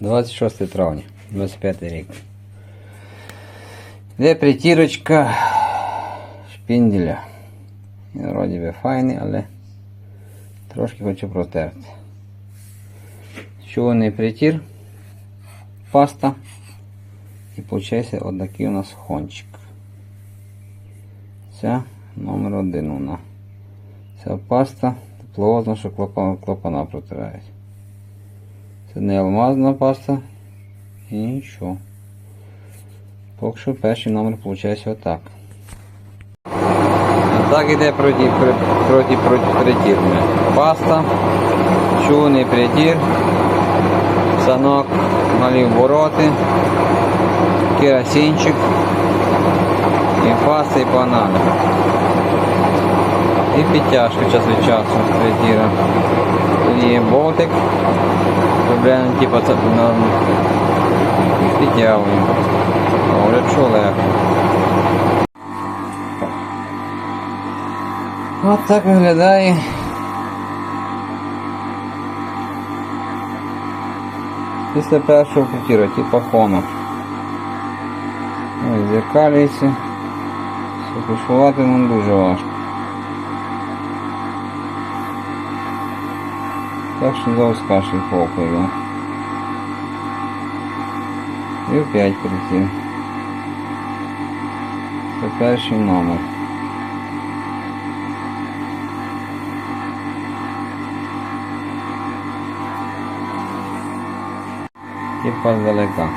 26 травня, 25 рік. Де притірочка шпінделя. Він вроді би файний, але трошки хочу протерти. Чорний притір, паста. І виходить отакий у нас хончик. Це номер один у нас. Ця паста тепловозна, що клапана протирають. Це не алмазна паста і нічого. Поки що перший номер виходить отак. А так іде проти, проти, проти притір. Паста, чуний притір, санок, малі обороти, керосинчик, і паста, і банани. І підтяжка час від часу притіра. І болтик. Проблем типу це на підтягуємо. Говорять, що легко. От так виглядає. Після першого притіра, типу фону. Ось зеркалюється. Сфокусувати нам дуже важко. Так що зовсім кашель попою. І опять прийти. Це перший номер. Типа здалека.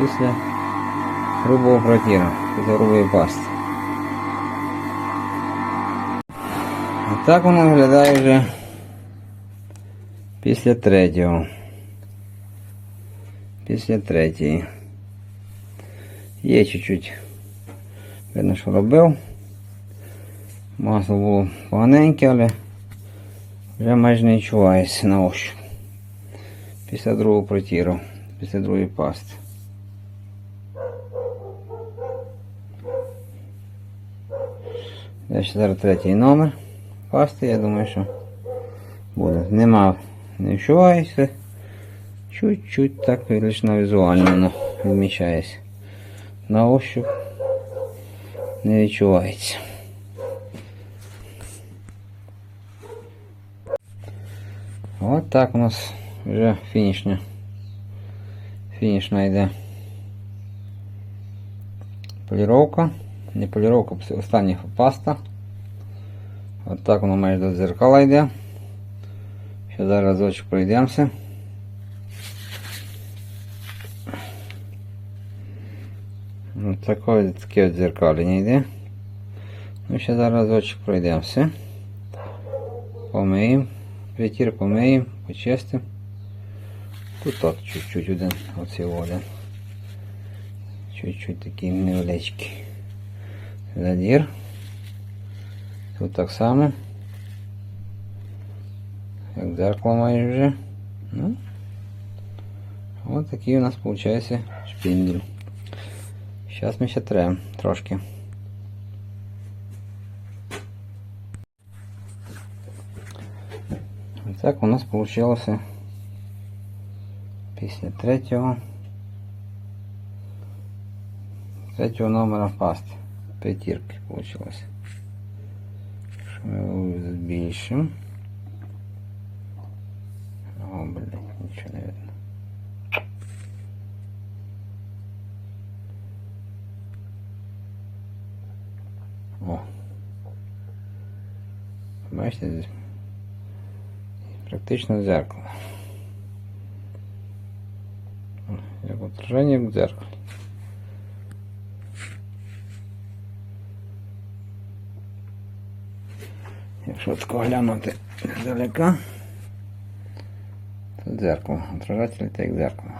Після грубого протіра, після грубої пасти. Так воно виглядає вже після третього. Після третьої. Є чуть-чуть. Видно, що робив. Масло було поганеньке, але вже майже не відчувається на ощупь. Після другого протіру, після другої пасти. Я ще зараз третій номер пасти, я думаю, що буде. Нема, не відчувається. Чуть-чуть так лише на візуально воно відмічається. На ощуп не відчувається. От так у нас вже фінішня. Фінішна йде. Поліровка. Не поліровка, а остання паста. Так воно майже до дзеркала йде. Ще зараз разочок пройдемося. Ось таке, таке от дзеркалення йде. Ну, ще зараз разочок пройдемося. Помиємо. Притір помиємо, почистимо. Тут так чуть-чуть один, оцей один. Чуть-чуть такий невеличкий задір. Тут так само. Як дзеркало майже вже. Ну. Ось такий у нас виходить шпіндель. Зараз ми ще трем трошки. Ось так у нас вийшло після третього третього номера пасти. П'ятірки вийшло. Збільшимо. О, блядь, нічого не видно. О. Бачите, здесь практично зеркало. Як отраження в дзеркалі. Якщо тако глянути здалека, то дзеркало. Отражатель це як дзеркало.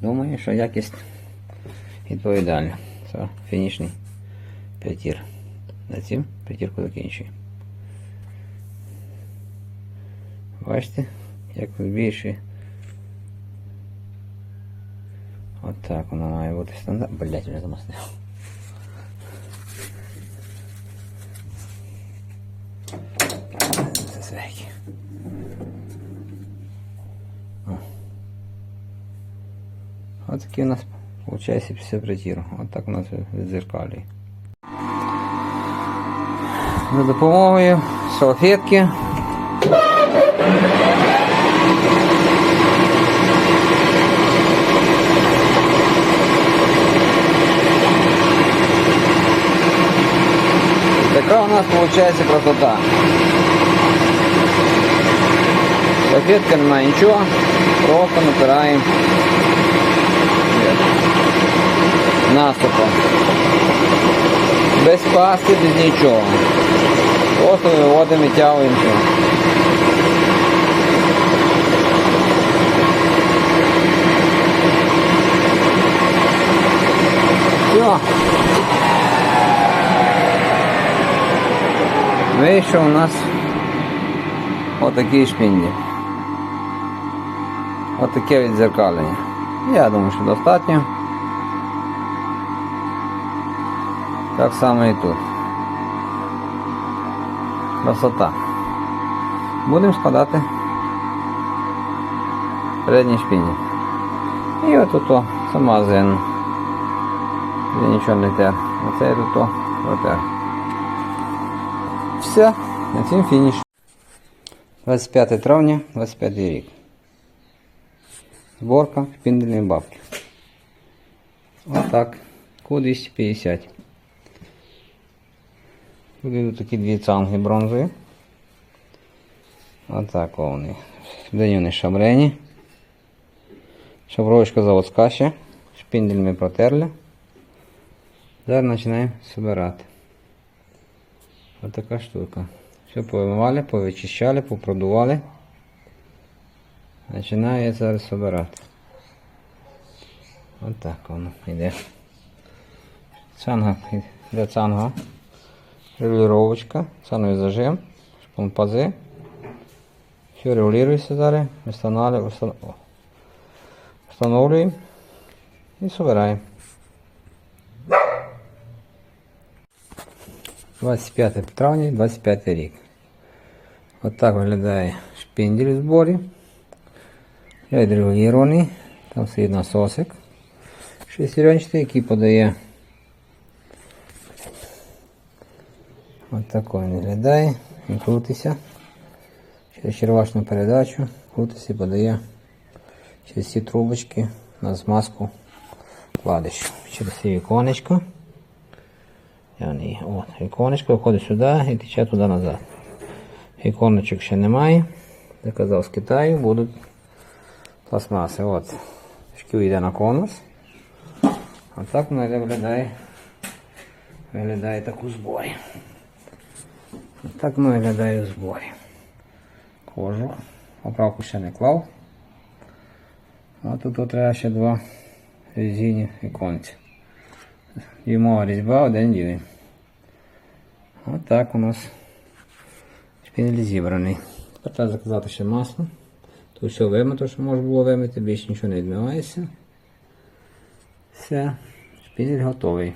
Думаю, що якість відповідальна. Це фінішний п'ятір. На цим п'ятірку закінчую. Бачите, як збільшує. От так воно має бути стандарт. Блять, вже замаслив. Свякі. Ось такий у нас виходить після притіру. Ось так у нас відзеркалює. За допомогою салфетки. Така у нас виходить красота. Салфетка немає нічого, просто натираємо наступом. Без пасти, без нічого. Просто виводимо і тягуємо все. Вийшов у нас отакий шпіндель. Отаке відзеркалення. Я думаю, що достатньо. Так само і тут. Красота. Будемо складати передній шпіндель. І от тут сама зен. Я нічого не тер. Оце я тут протер. Все, на цьому фініш. 25 травня, 25 рік. Зборка шпіндельної бабки. Отак. Ку 250. Тут йдуть такі дві цанги бронзові. Отак вони. Сюди вони шабрені. Шабровочка заводська ще. Шпіндель ми протерли. Зараз починаємо збирати. Ось така штука. Все повимивали, повичищали, попродували. Починаю я зараз збирати. Ось так воно йде. Цанга, йде цанга. Регулировочка, цановий зажим, шпунпази. Все регулируется зараз, встановлюємо, і собираємо. 25 травня, 25 рік. От так виглядає шпіндель у зборі. Я відрегулірований. Там стоїть насосик. Шестеренчатий, який подає. От такий він виглядає. Він крутиться. Через червачну передачу. Крутиться і подає через ці трубочки на змазку кладищу. Через ці віконечко. От, віконечко виходить сюди і тече туди назад. Віконечок ще немає. Я казав, з Китаю будуть пластмаси. От. Шків йде на конус. Ось так воно виглядає. Виглядає так у зборі. Ось так воно виглядає у зборі. Кожух. Оправку ще не клав. А тут от треба ще два резині віконці. Дюймова різьба, один дюйм. Отак у нас шпінель зібраний. Тепер треба заказати ще масло. Тут все вимито, що можна було вимити, більше нічого не відмивається. Все, шпінель готовий.